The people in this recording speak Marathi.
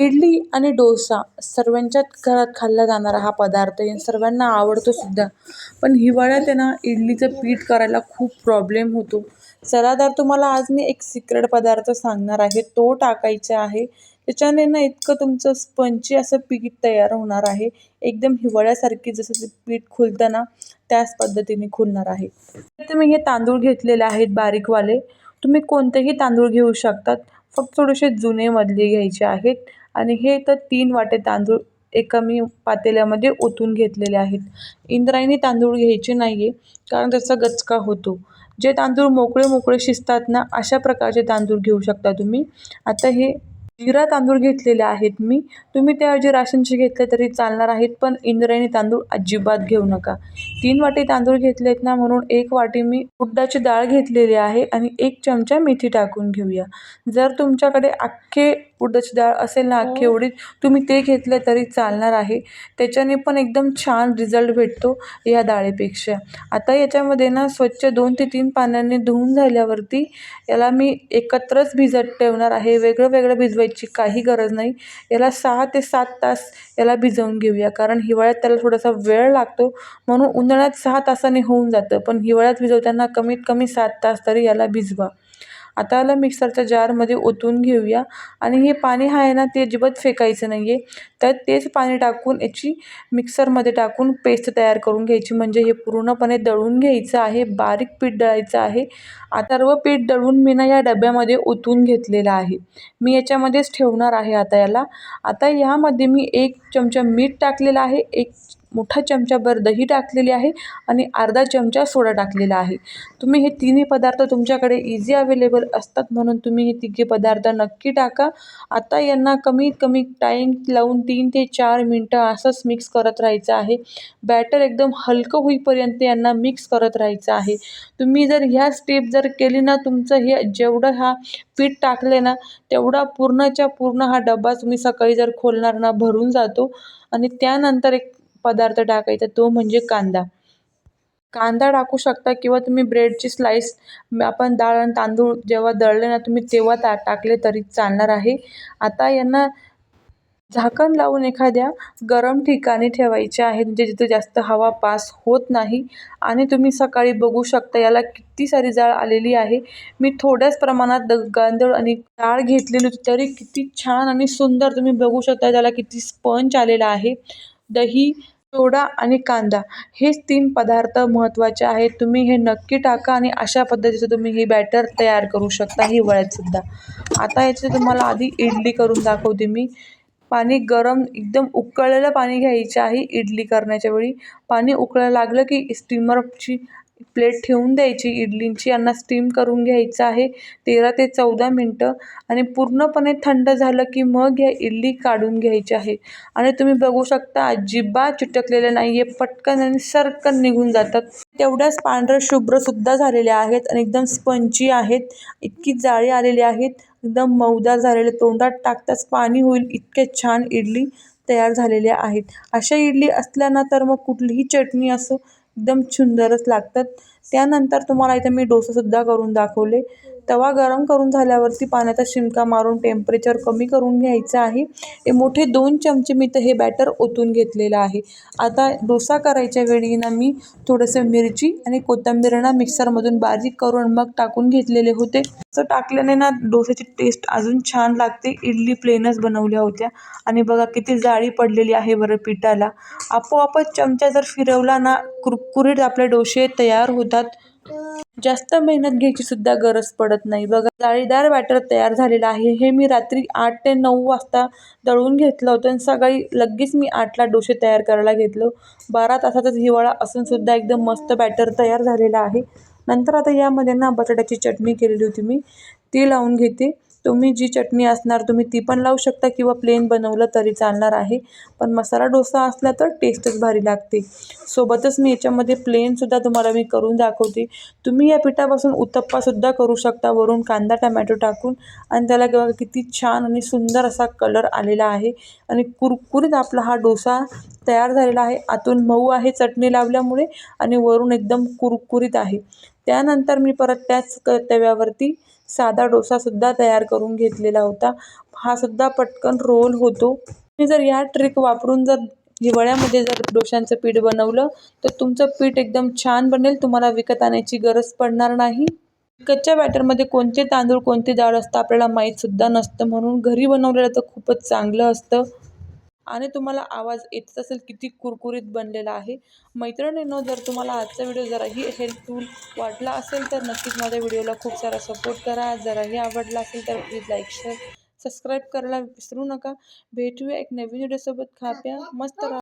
इडली आणि डोसा सर्वांच्याच घरात खाल्ला जाणारा हा पदार्थ आहे. सर्वांना आवडतो सुद्धा. पण हिवाळ्यात आहे ना इडलीचं पीठ करायला खूप प्रॉब्लेम होतो. चला तर तुम्हाला आज मी एक सिक्रेट पदार्थ सांगणार आहे. तो टाकायचा आहे. त्याच्याने ना इतकं तुमचं स्पंची असं पीठ तयार होणार आहे. एकदम हिवाळ्यासारखी जसं ते पीठ खुलतं ना त्याच पद्धतीने खुलणार आहे. तर मी हे तांदूळ घेतलेले आहेत बारीकवाले. तुम्ही कोणतेही तांदूळ घेऊ शकतात. फक्त थोडेसे जुने मधले घ्यायचे आहेत. आणि हे तर तीन वाटे तांदूळ एका मी पातेल्यामध्ये ओतून घेतलेले आहेत. इंद्रायणी तांदूळ घ्यायचे नाही आहे कारण त्याचा गचका होतो. जे तांदूळ मोकळे मोकळे शिजतात ना अशा प्रकारचे तांदूळ घेऊ शकता तुम्ही. आता हे जिरा तांदूळ घेतलेले आहेत मी. तुम्ही त्याऐवजी राशनचे घेतले तरी चालणार आहेत पण इंद्रायणी तांदूळ अजिबात घेऊ नका. तीन वाटी तांदूळ घेतलेत ना म्हणून एक वाटी मी उड्डाची डाळ घेतलेली आहे आणि एक चमचा मेथी टाकून घेऊया. जर तुमच्याकडे अख्खे उडदाची डाळ असेल ना अख्खे उडीद तुम्ही ते घेतले तरी चालणार आहे. त्याच्याने पण एकदम छान रिझल्ट भेटतो या डाळीपेक्षा. आता याच्यामध्ये ना स्वच्छ दोन ते तीन पाण्याने धुवून झाल्यावरती याला मी एकत्रच भिजत ठेवणार आहे. वेगळं वेगळं भिजवायची काही गरज नाही. याला सहा ते सात तास याला भिजवून घेऊया. कारण हिवाळ्यात त्याला थोडासा वेळ लागतो. म्हणून उन्हाळ्यात सहा तासाने होऊन जातं. पण हिवाळ्यात भिजवताना कमीत कमी सात तास तरी याला भिजवा. आता याला मिक्सरच्या जारमध्ये ओतून घेऊया. आणि हे पाणी आहे ना ते अजिबात फेकायचं नाही आहे तर तेच पाणी टाकून याची मिक्सरमध्ये टाकून पेस्ट तयार करून घ्यायची. म्हणजे हे पूर्णपणे दळून घ्यायचं आहे बारीक पीठ दळायचं आहे. आता सर्व पीठ दळून मी ना या डब्यामध्ये ओतून घेतलेलं आहे. मी याच्यामध्येच ठेवणार आहे आता याला. आता यामध्ये मी एक चमचा मीठ टाकलेलं आहे एक मोठा चमचाभर दही टाकलेली आहे आणि अर्धा चमचा सोडा टाकलेला आहे. तुम्ही हे तिन्ही पदार्थ तुमच्याकडे इझी अवेलेबल असतात म्हणून तुम्ही हे तिघे पदार्थ नक्की टाका. आता यांना कमीत कमी टाईम लावून तीन ते चार मिनटं असंच मिक्स करत राहायचं आहे. बॅटर एकदम हलकं होईपर्यंत यांना मिक्स करत राहायचं आहे. तुम्ही जर ह्या स्टेप जर केली ना तुमचं हे जेवढं हा पीठ टाकले ना तेवढा पूर्णच्या पूर्ण हा डबा तुम्ही सकाळी जर खोलणार ना भरून जातो. आणि त्यानंतर एक पदार्थ टाकायचा तो म्हणजे कांदा. कांदा टाकू शकता किंवा तुम्ही ब्रेडची स्लाईस आपण डाळ आणि तांदूळ जेव्हा दळले ना तुम्ही तेव्हा ता टाकले तरी चालणार आहे. आता यांना झाकण लावून एखाद्या गरम ठिकाणी ठेवायचे आहे म्हणजे जिथे जास्त हवा पास होत नाही. आणि तुम्ही सकाळी बघू शकता याला किती सारी जाळ आलेली आहे. मी थोड्याच प्रमाणात द गांदळ आणि डाळ घेतलेली होती तरी किती छान आणि सुंदर तुम्ही बघू शकता त्याला किती स्पंच आलेला आहे. दही सोडा आणि कांदा. हेच तीन पदार्थ महत्त्वाचे आहेत. तुम्ही हे नक्की टाका आणि अशा पद्धतीचं तुम्ही हे बॅटर तयार करू शकता हिवाळ्यातसुद्धा आता याचे तुम्हाला आधी इडली करून दाखवते मी. पाणी गरम एकदम उकळलेलं पाणी घ्यायचे आहे इडली करण्याच्या वेळी. पाणी उकळायला लागलं की स्टीमरची प्लेट ठेवून द्यायची इडलींची यांना स्टीम करून घ्यायचं आहे तेरा ते चौदा मिनटं. आणि पूर्णपणे थंड झालं की मग या इडली काढून घ्यायची आहे. आणि तुम्ही बघू शकता अजिबात चिटकलेलं नाही आहे पटकन आणि सरकन निघून जातात तेवढ्याच पांढरं शुभ्रसुद्धा झालेल्या आहेत आणि एकदम स्पंची आहेत. इतकी जाळी आलेली आहेत एकदम मऊदार झालेले. तोंडात टाकताच पाणी होईल इतके छान इडली तयार झालेल्या आहेत. अशा इडली असल्या ना तर मग कुठलीही चटणी असो एकदम सुंदरच लागतात. त्यानंतर तुम्हाला इथं मी डोसेसुद्धा करून दाखवले. तवा गरम करून झाल्यावरती पाण्याचा शिमका मारून टेम्परेचर कमी करून घ्यायचं आहे. हे मोठे दोन चमचे मी तर हे बॅटर ओतून घेतलेलं आहे. आता डोसा करायच्या वेळी ना मी थोडंसं मिरची आणि कोथंबीरना मिक्सरमधून बारीक करून मग टाकून घेतलेले होते. असं टाकल्याने ना डोस्याची टेस्ट अजून छान लागते. इडली प्लेनच बनवल्या होत्या. आणि बघा किती जाळी पडलेली आहे बरं पिठाला. आपोआपच चमचा जर फिरवला ना कुरकुरीत आपले डोसे तयार होतात. जास्त मेहनत घ्यायची सुद्धा गरज पडत नाही. बघा जाळीदार बॅटर तयार झालेला आहे. हे मी रात्री आठ ते नऊ वाजता दळून घेतलं होतं आणि सकाळी लगेच मी आठला डोसे तयार करायला घेतलं. बारा तासातच हिवाळा असून सुद्धा एकदम मस्त बॅटर तयार झालेला आहे. नंतर आता यामध्ये ना बटाट्याची चटणी केलेली होती मी. ती लावून घेते. तुम्ही जी चटणी असणार तुम्ही ती पण लावू शकता किंवा प्लेन बनवलं तरी चालणार आहे. पण मसाला डोसा असला तर टेस्टच भारी लागते. सोबतच मी याच्यामध्ये प्लेनसुद्धा तुम्हाला मी करून दाखवते. तुम्ही या पिठापासून उत्तप्पासुद्धा करू शकता. वरून कांदा टमॅटो टाकून आणि त्याला बघा किती छान आणि सुंदर असा कलर आलेला आहे. आणि कुरकुरीत आपला हा डोसा तयार झालेला आहे. आतून मऊ आहे चटणी लावल्यामुळे आणि वरून एकदम कुरकुरीत आहे. त्यानंतर मी परत त्याच क तव्यावरती साधा डोसासुद्धा तयार करून घेतलेला होता. हा सुद्धा पटकन रोल होतो. तुम्ही जर या ट्रिक वापरून जर हिवाळ्यामध्ये जर डोशांचं पीठ बनवलं तर तुमचं पीठ एकदम छान बनेल. तुम्हाला विकत आणायची गरज पडणार नाही. कच्च्या बॅटरमध्ये कोणते तांदूळ कोणते डाळ असतं आपल्याला माहीतसुद्धा नसतं. म्हणून घरी बनवलेलं तर खूपच चांगलं असतं. आणि तुम्हाला आवाज येतच असेल किती कुरकुरीत बनलेला आहे. मैत्रिणींनो जर तुम्हाला आजचा व्हिडिओ जराही हेल्पफुल वाटला असेल तर नक्कीच माझ्या व्हिडिओला खूप सारा सपोर्ट करा. जराही आवडला असेल तर प्लीज लाईक शेअर सबस्क्राईब करायला विसरू नका. भेटूया एक नवीन व्हिडिओसोबत. खा प्या मस्त राहा.